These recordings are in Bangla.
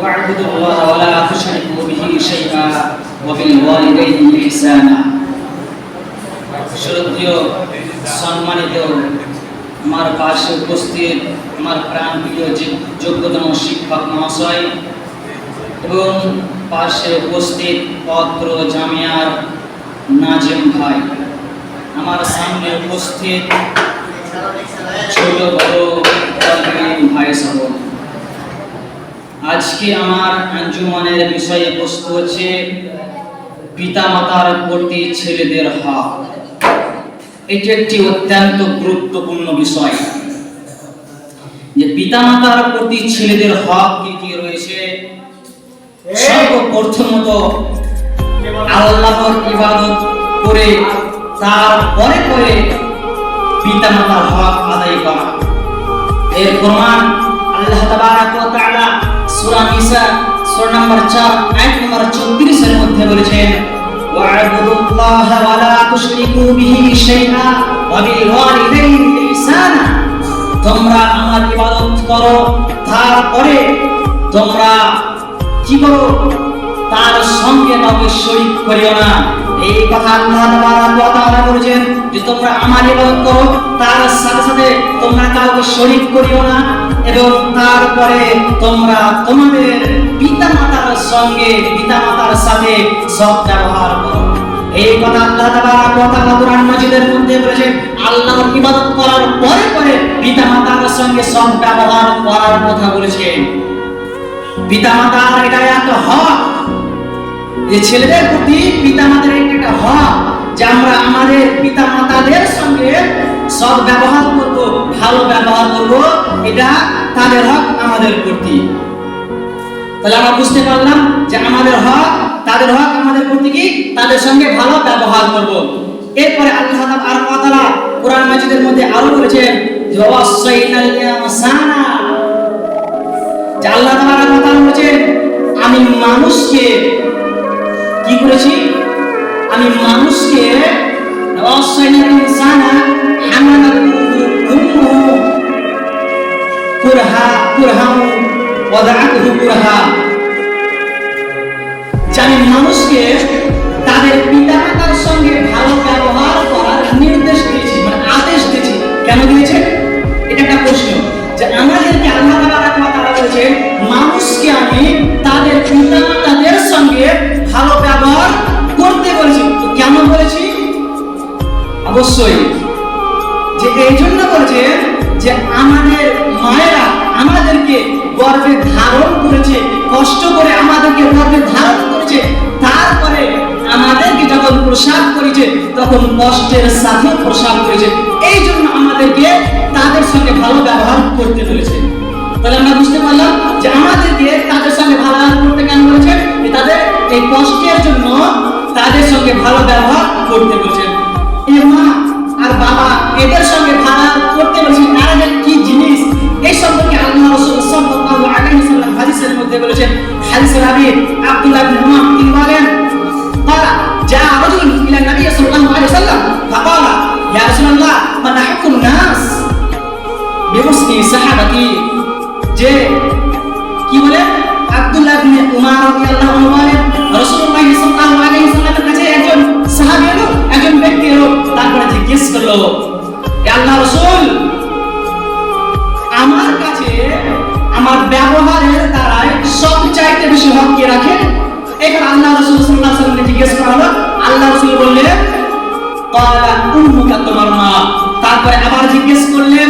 واعبدوا الله ولا تشركوا به شيئا وبالوالدين إحسانا শ্রদ্ধেয় সম্মানিত আমার পাশে উপস্থিত আমার প্রাণপ্রিয় যে যোগ্যতম শিক্ষক মহাশয় এবং পাশে উপস্থিত পত্র জামিয়ার নাজেম ভাই আমার সামনে উপস্থিত ছোট বড় আজকে আমার আঞ্জুমানের বিষয়ে বস্তু হচ্ছে, পিতামাতার প্রতি ছেলেদের হক এটি একটি অত্যন্ত গুরুত্বপূর্ণ বিষয়। যে পিতামাতার প্রতি ছেলেদের হক কি কি রয়েছে? সর্বপ্রথমত, আল্লাহর ইবাদত করে তারপরে করে পিতামাতার হক আদায় করা। এর প্রমাণ আল্লাহ তাবারাক ওয়া তাআলা সূরা নিসা, সূরা নম্বর 4 আয়াত নম্বর 34 এর মধ্যে বলেছেন ওয়া'বুদুল্লাহা ওয়া লা তুশরিকু বিহি শাইআ ওয়া বিল ওয়ালিদাইনি ইহসানা। তোমরা আমার ইবাদত করো, তারপরে তোমরা কি করো? তার সঙ্গে কাউকে শরীক করিও না। এই কথা আল্লাহ তাবারাক ওয়া তাআলা বলেছেন যে, তোমরা আমার ইবাদত করো, তার সাথে সাথে তোমরা কাউকে শরীক করিও না। এবং তারপরে তোমরা তোমাদের পিতামাতার সঙ্গে, পিতামাতার সাথে সৎ ব্যবহার করো। এই কথা আল্লাহ তাআলা কোরআন মাজিদের মধ্যে আল্লাহর ইবাদত করার পরে পরে পিতামাতার সঙ্গে সৎ ব্যবহার করার কথা বলেছেন। পিতামাতার এটা একটা হক যে ছেলেদের প্রতি পিতামাতার একটা হক যে আমরা আমাদের পিতামাতাদের সঙ্গে সৎ ব্যবহার করব, ভালো ব্যবহার করব, এটা তাদের হক, আমাদের প্রতি। তাহলে আমরা বুঝতে পারলাম যে আমাদের হক, তাদের হক, আমাদের প্রতি কি? তাদের সঙ্গে ভালো ব্যবহার করব। এরপরে আল্লাহ তাআলা আর কথা কোরআন মাজিদের মধ্যে আরও বলেছেন যে আল্লাহ তাআলা বলেছেন আমি মানুষকে তাদের পিতামাতার সঙ্গে ভালো ব্যবহার করার নির্দেশ দিয়েছি মানে আদেশ দিয়েছি। কেন দিয়েছে? এটা একটা প্রশ্ন। যে আমাদেরকে আল্লাহ তাআলা বলেছে, মানুষকে আমি তাদের পিতামাতাদের সঙ্গে ভালো ব্যবহার করতে বলেছি। তো কেন বলেছি? অবশ্যই। যে এই জন্য বলছে যে আমাদের মায়েরা আমাদেরকে গর্ভে ধারণ করেছে, কষ্ট করে আমাদেরকে গর্ভে ধারণ করেছে, তারপরে আমাদেরকে যখন প্রসাদ করেছে, তখন কষ্টের সাথে প্রসাদ করেছে। এই জন্য আমাদেরকে তাদের সঙ্গে ভালো ব্যবহার করতে বলেছে। তাহলে আমরা বুঝতে পারলাম যে আমাদেরকে তাদের সঙ্গে ভালো ব্যবহার করতে কেন বলেছে? তাদের এই কষ্টের জন্য তাদের সঙ্গে ভালো ব্যবহার করতে বলেছেন এই মা সাহাবাতি, যে কি বলে? আব্দুল্লাহ ইবনে উমার রাদিয়াল্লাহু আনহু বলেন রাসূলুল্লাহ সাল্লাল্লাহু আলাইহি সাল্লামের কাছে একজন সাহাবী এলো, একজন ব্যক্তি এলো, তারপরে জিজ্ঞেস করল, এ আল্লাহ রাসূল, আমার কাছে আমার ব্যবহারের দ্বারাই সবচাইতে বেশি হক কে রাখে? এবার আল্লাহ রাসূল সাল্লাল্লাহু আলাইহি সাল্লামকে জিজ্ঞেস করা আল্লাহ রাসূল বললেন, ক্বালা উম্মুকা তোমার মা। তারপরে আবার জিজ্ঞেস করলেন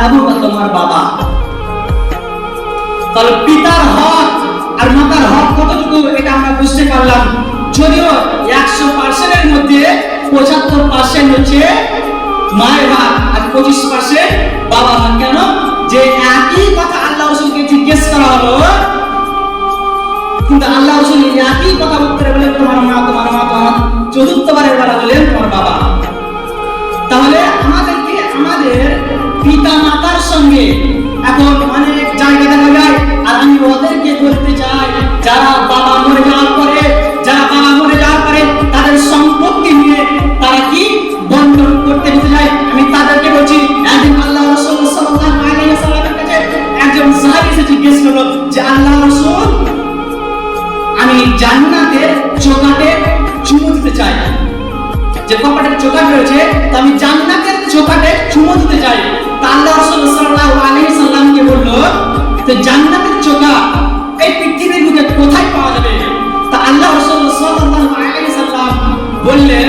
তোমার বাবা। তাহলে পিতার হক আর মাতার হক কতটুকু এটা আমরা বুঝতে পারলাম। যদিও একশো পার্সেন্টের মধ্যে পঁচাত্তর পার্সেন্ট হচ্ছে মায়ের ভাগ আর পঁচিশ পার্সেন্ট বাবা ভাগ কেন? যে একই কথা আল্লাহ রসুলকে জিজ্ঞেস করা হলো, কিন্তু আল্লাহ রসুল একই কথা উত্তরে বলেন, তোমার মা তোমার মা, তোমার চতুর্থবারের বেলা বলেন, তোমার বাবা। সঙ্গে এখন অনেক জায়গা দেখা যায় আর আমি ওদেরকে বলতে চাই, যারা বাবা মরে যাওয়ার পরে, যারা বাবা মরে যাওয়ার পরে তাদের সম্পত্তি নিয়ে তারা কি বন্টন করতে দিতে যায় আমি তাদেরকে বলছি, একদিন আল্লাহ রসুল ওয়াসাল্লামের কাছে একজন সাহাবী এসে জিজ্ঞেস করল যে, আল্লাহ রসুল, আমি জান্নাতের চোকাটে চুমু দিতে চাই। যে কপাটের চোকাট রয়েছে, তো আমি জান্নাতের যে জান্নাতের চোকা এই পৃথিবীর বুকে কোথায় পাওয়া যাবে? তা আল্লাহ রাসূল সাল্লাল্লাহু আলাইহি সাল্লাম বললেন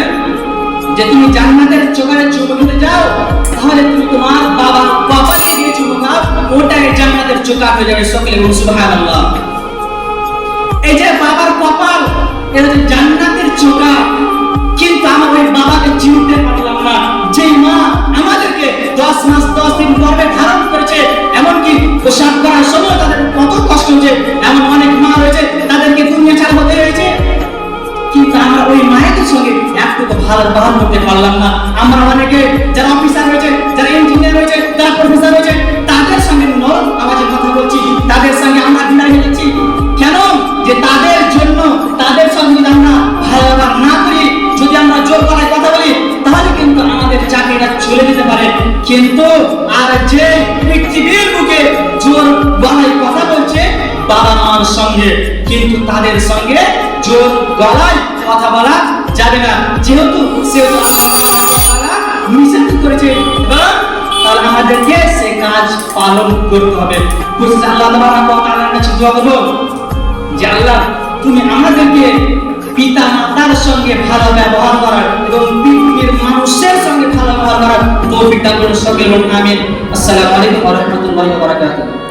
যে তুমি জান্নাতের চোকারে চুমু দিতে যাও তাহলে তুমি তোমার বাবার কপালে গিয়ে চুমু দাও ওটাই জান্নাতের চোকা হয়ে যাবে সকলে বলুন সুবহানাল্লাহ। এই যে বাবার কপাল, এটা হচ্ছে জান্নাতের চোখা। কিন্তু আমার বাবাকে চিনতে পারলাম না। যে মা আমাদেরকে দশ মাস, দশ সঙ্গে একটু ভালো ব্যবহার করতে পারলাম না। আমরা অনেকে যারা অফিসার রয়েছে, যারা ইঞ্জিনিয়ার রয়েছে, যারা প্রফেসর রয়েছে, তাদের সঙ্গে নরম আওয়াজে কথা বলছি, তাদের সঙ্গে আমরা হয়ে যাচ্ছি কেন? যে তাদের জন্য, তাদের সঙ্গে যদি আমরা ভালো ব্যবহার না করি, যদি আমরা জোর গলায় কথা বলি, তাহলে কিন্তু আমাদের চাকরিটা চলে যেতে পারে। কিন্তু আর যে পৃথিবীর বুকে জোর গলায় কথা বলছে, বাবা মার সঙ্গে, কিন্তু তাদের সঙ্গে জোর গলায় কথা বলা যাবে না যেহেতু সেহেতু নিষেধ করেছে তাহলে আমাদেরকে সে কাজ পালন করতে হবে। আল্লাহ কাছে দোয়া যে, আল্লাহ, তুমি আমাদেরকে পিতা মাতার সঙ্গে ভালো ব্যবহার করার এবং পৃথিবীর মানুষের সঙ্গে ভালো ব্যবহার করার তৌফিক দান করুন আলাইকুম